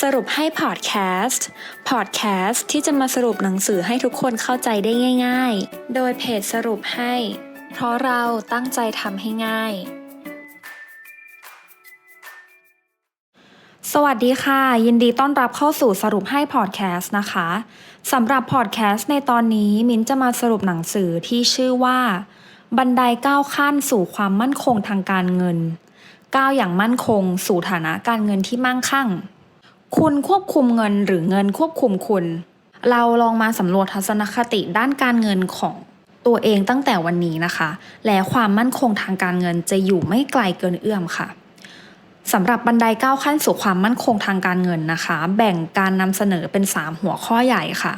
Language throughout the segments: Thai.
สรุปให้พอดแคสต์ พอดแคสต์ที่จะมาสรุปหนังสือให้ทุกคนเข้าใจได้ง่าย ๆ โดยเพจสรุปให้ เพราะเราตั้งใจทำให้ง่าย สวัสดีค่ะ ยินดีต้อนรับเข้าสู่สรุปให้พอดแคสต์นะคะสำหรับพอดแคสต์ในตอนนี้มิ้นจะมาสรุปหนังสือที่ชื่อว่า บันไดก้าวขั้นสู่ความมั่นคงทางการเงินก้าวอย่างมั่นคง สู่ฐานะการเงินที่มั่งคั่ง คุณควบคุมเงินหรือเงินควบคุมคุณ เราลองมาสำรวจทัศนคติด้านการเงินของตัวเองตั้งแต่วันนี้นะคะ และความมั่นคงทางการเงินจะอยู่ไม่ไกลเกินเอื้อมค่ะสำหรับบันไดก้าวขั้นสู่ความมั่นคงทางการเงินนะคะ แบ่งการนำเสนอเป็น 3 หัวข้อใหญ่ค่ะ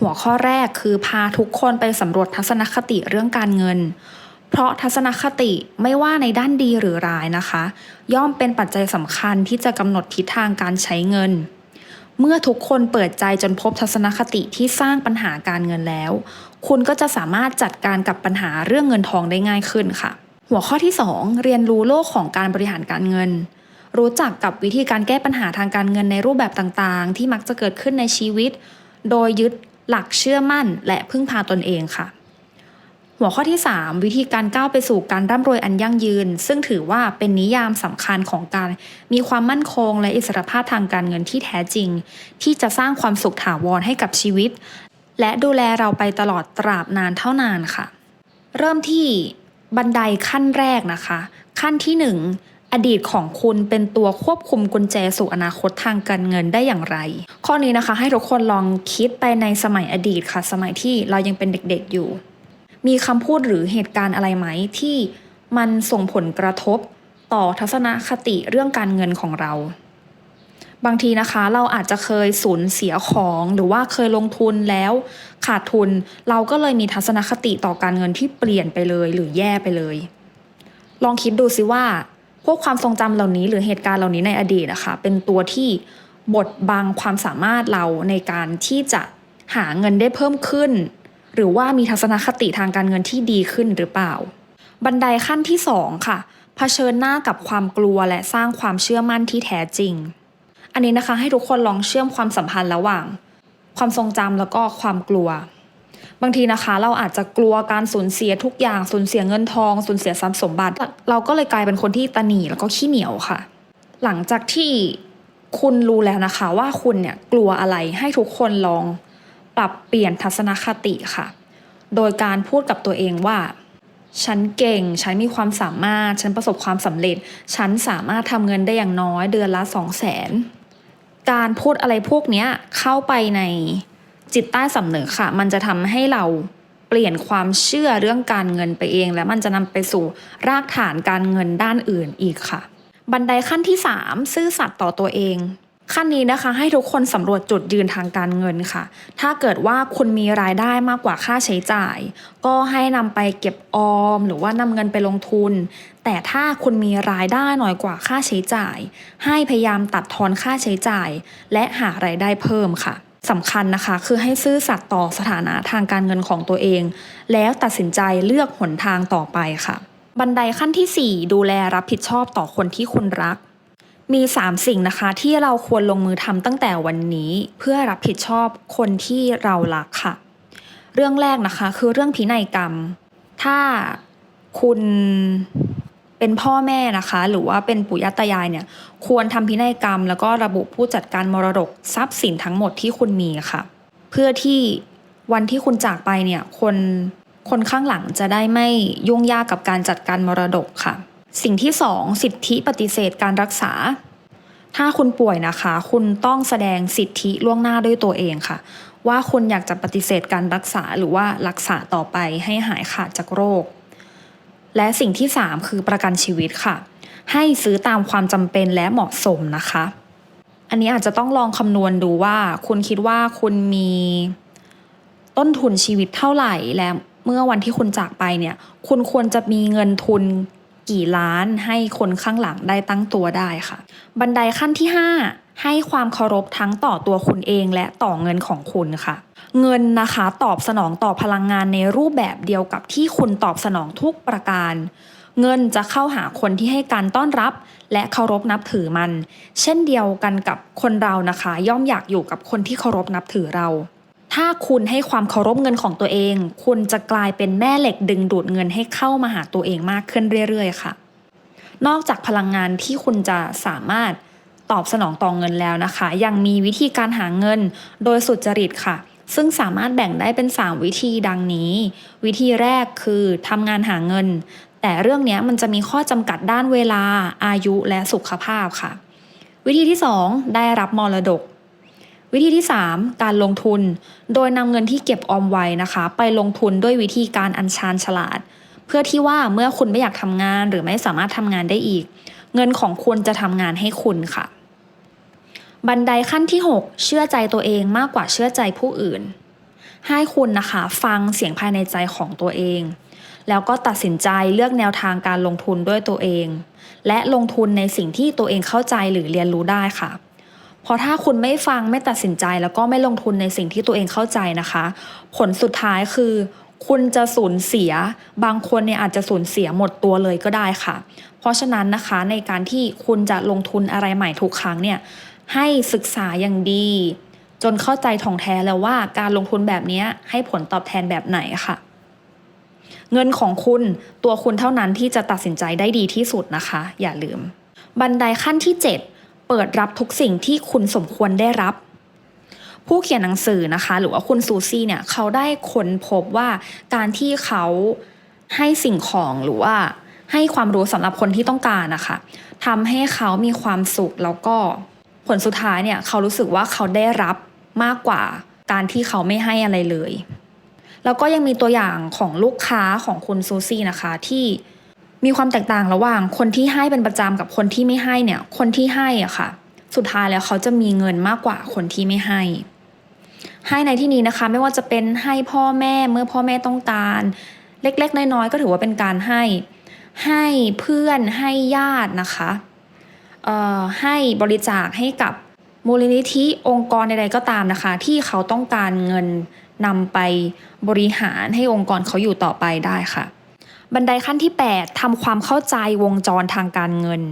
หัวข้อแรกคือพาทุกคนไปสำรวจทัศนคติเรื่องการเงิน เพราะทัศนคติไม่ว่าในด้านดีหรือร้ายนะคะ ย่อมเป็นปัจจัยสำคัญที่จะกำหนดทิศทางการใช้เงิน เมื่อทุกคนเปิดใจจนพบทัศนคติที่สร้างปัญหาการเงินแล้ว คุณก็จะสามารถจัดการกับปัญหาเรื่องเงินทองได้ง่ายขึ้นค่ะ หัวข้อที่ 2 เรียนรู้โลกของการบริหารการเงิน รู้จักกับวิธีการแก้ปัญหาทางการเงินในรูปแบบต่างๆ ที่มักจะเกิดขึ้นในชีวิต โดยยึดหลักเชื่อมั่นและพึ่งพาตนเองค่ะ หัวข้อที่ 3 วิธีการก้าวไปสู่การร่ำรวยอันยั่งยืน ซึ่งถือว่าเป็นนิยามสำคัญของการ มีความมั่นคงและอิสรภาพทางการเงินที่แท้จริง ที่จะสร้างความสุขถาวรให้กับชีวิต และดูแลเราไปตลอดตราบนานเท่านานค่ะ เริ่มที่บันไดขั้นแรกนะคะ ขั้นที่ 1 อดีตของคุณเป็นตัวควบคุมกุญแจสู่อนาคตทางการเงินได้อย่างไร ข้อนี้นะคะให้ทุกคนลองคิดไปในสมัยอดีตค่ะ สมัยที่เรายังเป็นเด็กๆอยู่ มีคำพูดหรือเหตุการณ์อะไรไหม ที่มันส่งผลกระทบต่อทัศนคติเรื่องการเงินของเรา บางทีนะคะเราอาจจะเคยสูญเสียของหรือว่าเคยลงทุนแล้วขาดทุน เราก็เลยมีทัศนคติต่อการเงินที่เปลี่ยนไปเลยหรือแย่ไปเลย ลองคิดดูสิว่า พวกความทรงจำเหล่านี้ หรือเหตุการณ์เหล่านี้ในอดีตนะคะเป็นตัวที่บดบังความสามารถเราในการที่จะหาเงินได้เพิ่มขึ้น รือว่ามีทัศนคติทางการเงินที่ดีขึ้นหรือเปล่า บันไดขั้นที่สองค่ะเผชิญหน้ากับความกลัวและสร้างความเชื่อมั่นที่แท้จริง อันนี้นะคะให้ทุกคนลองเชื่อมความสัมพันธ์ระหว่าง ความทรงจำแล้วก็ความกลัว บางทีนะคะเราอาจจะกลัวการสูญเสียทุกอย่างสูญเสียเงินทองสูญเสียทรัพย์สมบัติ เราก็เลยกลายเป็นคนที่ตนีแล้วก็ขี้เหนียวค่ะ หลังจากที่คุณรู้แล้วนะคะว่าคุณเนี่ยกลัวอะไรให้ทุกคนลอง ปรับเปลี่ยนทัศนคติค่ะ โดยการพูดกับตัวเองว่า ฉันเก่ง ฉันมีความสามารถ ฉันประสบความสำเร็จ ฉันสามารถทำเงินได้อย่างน้อยเดือนละสองแสนการพูดอะไรพวกนี้เข้าไปในจิตใต้สำนึกค่ะ มันจะทำให้เราเปลี่ยนความเชื่อเรื่องการเงินไปเอง และมันจะนำไปสู่รากฐานการเงินด้านอื่นอีกค่ะ บันไดขั้นที่ 3 ซื่อสัตย์ต่อตัวเอง ขั้นนี้นะคะให้ทุกคนสำรวจจุดยืนทางการเงินค่ะ ถ้าเกิดว่าคุณมีรายได้มากกว่าค่าใช้จ่าย ก็ให้นำไปเก็บออม หรือว่านำเงินไปลงทุน แต่ถ้าคุณมีรายได้น้อยกว่าค่าใช้จ่าย ให้พยายามตัดทอนค่าใช้จ่าย และหารายได้เพิ่มค่ะสำคัญนะคะคือให้ซื่อสัตย์ต่อสถานะทางการเงินของตัวเอง แล้วตัดสินใจเลือกหนทางต่อไปค่ะ บันไดขั้นที่ 4 ดูแลรับผิดชอบต่อคนที่คุณรัก มี 3 สิ่งนะคะที่เราควรลงมือทำตั้งแต่วันนี้เพื่อรับผิดชอบคนที่เรารักค่ะ เรื่องแรกนะคะคือเรื่องพินัยกรรม ถ้าคุณเป็นพ่อแม่นะคะ หรือว่าเป็นปู่ย่าตายายเนี่ย ควรทำพินัยกรรม แล้วก็ระบุผู้จัดการมรดกทรัพย์สินทั้งหมดที่คุณมีค่ะ เพื่อที่วันที่คุณจากไปเนี่ยคนคนข้างหลังจะได้ไม่ยุ่งยากกับการจัดการมรดกค่ะ สิ่งที่สองสิทธิปฏิเสธการรักษา ถ้าคุณป่วยนะคะ คุณต้องแสดงสิทธิล่วงหน้าด้วยตัวเองค่ะ ว่าคุณอยากจะปฏิเสธการรักษาหรือว่ารักษาต่อไปให้หายขาดจากโรค และสิ่งที่ 3 คือประกันชีวิตค่ะ ให้ซื้อตามความจำเป็นและเหมาะสมนะคะ อันนี้อาจจะต้องลองคำนวณดูว่า คุณคิดว่าคุณมีต้นทุนชีวิตเท่าไหร่และเมื่อวันที่คุณจากไปเนี่ย คุณควรจะมีเงินทุน กี่ล้านให้คนข้างหลังได้ตั้งตัวได้ค่ะ บันไดขั้นที่ 5 ให้ความเคารพทั้งต่อตัวคุณเองและต่อเงินของคุณค่ะ เงินนะคะตอบสนองต่อพลังงานในรูปแบบเดียวกับที่คุณตอบสนองทุกประการ เงินจะเข้าหาคนที่ให้การต้อนรับ และเคารพนับถือมัน เช่นเดียวกันกับคนเรานะคะ ย่อมอยากอยู่กับคนที่เคารพนับถือเรา ถ้าคุณให้ความเคารพเงินของตัวเอง คุณจะกลายเป็นแม่เหล็กดึงดูดเงินให้เข้ามาหาตัวเองมากขึ้นเรื่อยๆ ค่ะ นอกจากพลังงานที่คุณจะสามารถตอบสนองต่อเงินแล้วนะคะ ยังมีวิธีการหาเงินโดยสุจริตค่ะ ซึ่งสามารถแบ่งได้เป็น 3 วิธีดังนี้ วิธีแรกคือทำงานหาเงิน แต่เรื่องนี้มันจะมีข้อจำกัดด้านเวลา อายุและสุขภาพค่ะ วิธีที่ 2 ได้รับมรดก วิธีที่ 3 การลงทุน โดยนำเงินที่เก็บออมไว้นะคะ ไปลงทุนด้วยวิธีการอัญชานฉลาด เพื่อที่ว่าเมื่อคุณไม่อยากทำงานหรือไม่สามารถทำงานได้อีก เงินของคุณจะทำงานให้คุณค่ะ บันไดขั้นที่ 6 เชื่อใจตัวเองมากกว่าเชื่อใจผู้อื่น ให้คุณนะคะฟังเสียงภายในใจของตัวเอง แล้วก็ตัดสินใจเลือกแนวทางการลงทุนด้วยตัวเอง และลงทุนในสิ่งที่ตัวเองเข้าใจหรือเรียนรู้ได้ค่ะ เพราะถ้าคุณไม่ฟังไม่ตัดสินใจแล้วก็ไม่ลงทุนในสิ่งที่ตัวเองเข้าใจนะคะ ผลสุดท้ายคือ คุณจะสูญเสีย บางคนเนี่ยอาจจะสูญเสียหมดตัวเลยก็ได้ค่ะ เพราะฉะนั้นนะคะในการที่คุณจะลงทุนอะไรใหม่ทุกครั้งเนี่ยให้ศึกษาอย่างดี จนเข้าใจท่องแท้แล้วว่าการลงทุนแบบนี้ให้ผลตอบแทนแบบไหนค่ะ เงินของคุณตัวคุณเท่านั้นที่จะตัดสินใจได้ดีที่สุดนะคะ อย่าลืม บันไดขั้นที่ 7 เปิดรับทุกสิ่งที่คุณสมควรได้รับ ผู้เขียนหนังสือนะคะ หรือว่าคุณซูซี่เนี่ยเขาได้ค้นพบว่าการที่เขาให้สิ่งของหรือว่าให้ความรู้สำหรับคนที่ต้องการนะคะทำให้เขามีความสุขแล้วก็ผลสุดท้ายเนี่ยเขารู้สึกว่าเขาได้รับมากกว่าการที่เขาไม่ให้อะไรเลย แล้วก็ยังมีตัวอย่างของลูกค้าของคุณซูซี่นะคะที่ มีความแตกต่างระหว่างคนที่ให้เป็นประจำกับคนที่ไม่ให้เนี่ย คนที่ให้อะค่ะ สุดท้ายแล้วเขาจะมีเงินมากกว่าคนที่ไม่ให้ ให้ในที่นี้นะคะ ไม่ว่าจะเป็นให้พ่อแม่เมื่อพ่อแม่ต้องการ เล็กๆ น้อยๆก็ถือว่าเป็นการให้ ให้เพื่อนให้ญาตินะคะเอ่อให้บริจาคให้กับมูลนิธิองค์กรใดๆก็ตามนะคะ ที่เขาต้องการเงินนำไปบริหารให้องค์กรเขาอยู่ต่อไปได้ค่ะ บันไดขั้นที่ 8ทำความเข้าใจวงจรทางการเงิน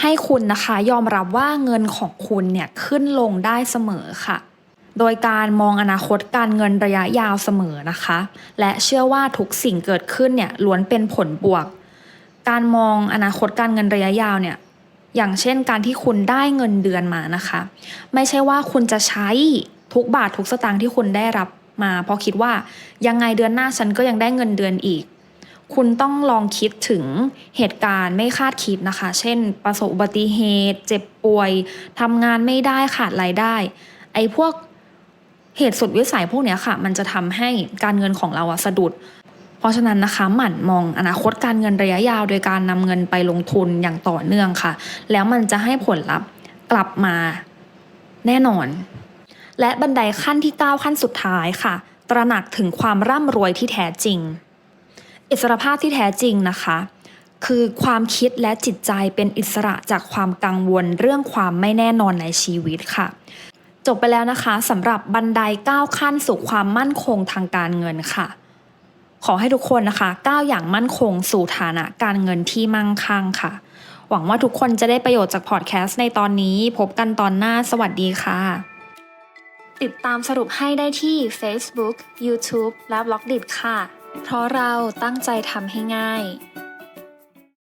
ให้คุณนะคะยอมรับว่าเงินของคุณเนี่ยขึ้นลงได้เสมอค่ะ โดยการมองอนาคตการเงินระยะยาวเสมอนะคะ และเชื่อว่าทุกสิ่งเกิดขึ้นเนี่ยล้วนเป็นผลบวก การมองอนาคตการเงินระยะยาวเนี่ยอย่างเช่นการที่คุณได้เงินเดือนมานะคะ ไม่ใช่ว่าคุณจะใช้ทุกบาททุกสตางค์ที่คุณได้รับมา เพราะคิดว่ายังไงเดือนหน้าฉันก็ยังได้เงินเดือนอีก คุณต้องลองคิดถึงเหตุการณ์ไม่คาดคิดนะคะ เช่น ประสบอุบัติเหตุ เจ็บป่วยทำงานไม่ได้ขาดรายได้ ไอ้พวกเหตุสุดวิสัยพวกเนี้ยค่ะ มันจะทำให้การเงินของเราอะสะดุด เพราะฉะนั้นนะคะหมั่นมองอนาคตการเงินระยะยาว โดยการนำเงินไปลงทุนอย่างต่อเนื่องค่ะ แล้วมันจะให้ผลลัพธ์กลับมาแน่นอน และบันไดขั้นที่ 9 ขั้นสุดท้ายค่ะ ตระหนักถึงความร่ำรวยที่แท้จริง อิสรภาพที่แท้จริงนะคะ คือความคิดและจิตใจเป็นอิสระจากความกังวลเรื่องความไม่แน่นอนในชีวิตค่ะ จบไปแล้วนะคะสำหรับบันได9ขั้นสู่ความมั่นคงทางการเงินค่ะ ขอให้ทุกคนนะคะก้าวอย่างมั่นคงสู่ฐานะการเงินที่มั่งคั่งค่ะ หวังว่าทุกคนจะได้ประโยชน์จากพอดแคสต์ในตอนนี้พบกันตอนหน้าสวัสดีค่ะติดตามสรุปให้ได้ที่ Facebook, YouTube และ b ล็อกดิค่ะ เพราะเราตั้งใจทำให้ง่าย